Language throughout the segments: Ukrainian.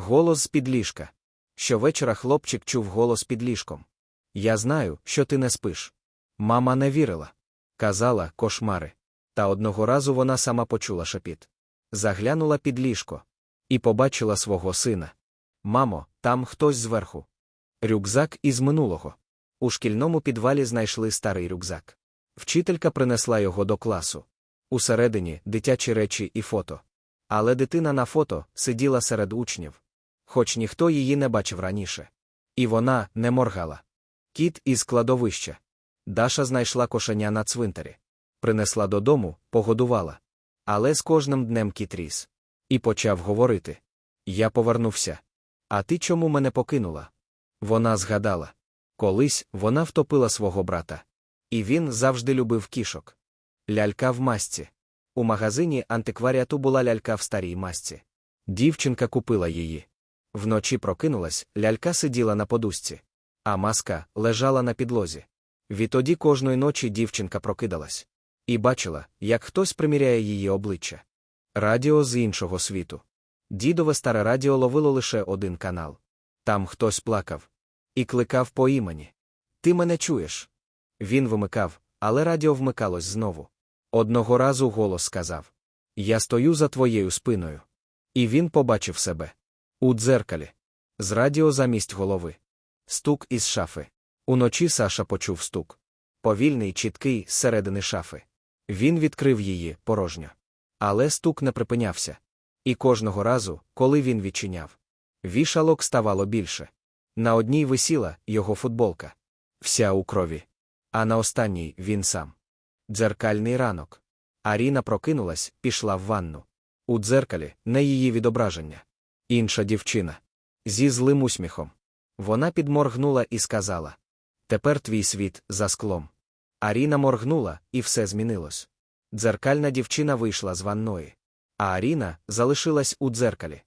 Голос з-під ліжка. Щовечора хлопчик чув голос під ліжком. Я знаю, що ти не спиш. Мама не вірила. Казала кошмари. Та одного разу вона сама почула шепіт. Заглянула під ліжко і побачила свого сина. Мамо, там хтось зверху. Рюкзак із минулого. У шкільному підвалі знайшли старий рюкзак. Вчителька принесла його до класу. Усередині дитячі речі і фото. Але дитина на фото сиділа серед учнів, хоч ніхто її не бачив раніше. І вона не моргала. Кіт із кладовища. Даша знайшла кошеня на цвинтарі. Принесла додому, погодувала. Але з кожним днем кіт ріс. І почав говорити. Я повернувся. А ти чому мене покинула? Вона згадала. Колись вона втопила свого брата. І він завжди любив кішок. Лялька в масці. У магазині антикваріату була лялька в старій масці. Дівчинка купила її. Вночі прокинулась, лялька сиділа на подушці, а маска лежала на підлозі. Відтоді кожної ночі дівчинка прокидалась і бачила, як хтось приміряє її обличчя. Радіо з іншого світу. Дідове старе радіо ловило лише один канал. Там хтось плакав і кликав по імені. Ти мене чуєш? Він вимикав, але радіо вмикалось знову. Одного разу голос сказав: Я стою за твоєю спиною. І він побачив себе. У дзеркалі. З радіо замість голови. Стук із шафи. Уночі Саша почув стук. Повільний, чіткий, зсередини шафи. Він відкрив її порожньо. Але стук не припинявся. І кожного разу, коли він відчиняв, вішалок ставало більше. На одній висіла його футболка. Вся у крові. А на останній він сам. Дзеркальний ранок. Аріна прокинулась, пішла в ванну. У дзеркалі не її відображення. Інша дівчина. Зі злим усміхом. Вона підморгнула і сказала: Тепер твій світ за склом. Аріна моргнула, і все змінилось. Дзеркальна дівчина вийшла з ванної. А Аріна залишилась у дзеркалі.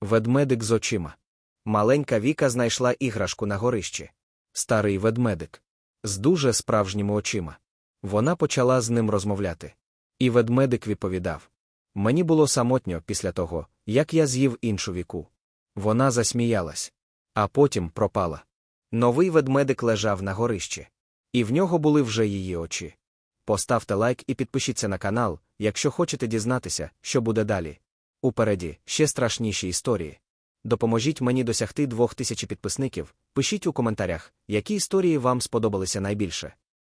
Ведмедик з очима. Маленька Віка знайшла іграшку на горищі. Старий ведмедик. З дуже справжніми очима. Вона почала з ним розмовляти. І ведмедик відповідав: Мені було самотньо після того, як я з'їв іншу віку. Вона засміялась, а потім пропала. Новий ведмедик лежав на горищі, і в нього були вже її очі. Поставте лайк і підпишіться на канал, якщо хочете дізнатися, що буде далі. Упереді ще страшніші історії. Допоможіть мені досягти двох тисяч підписників, пишіть у коментарях, які історії вам сподобалися найбільше.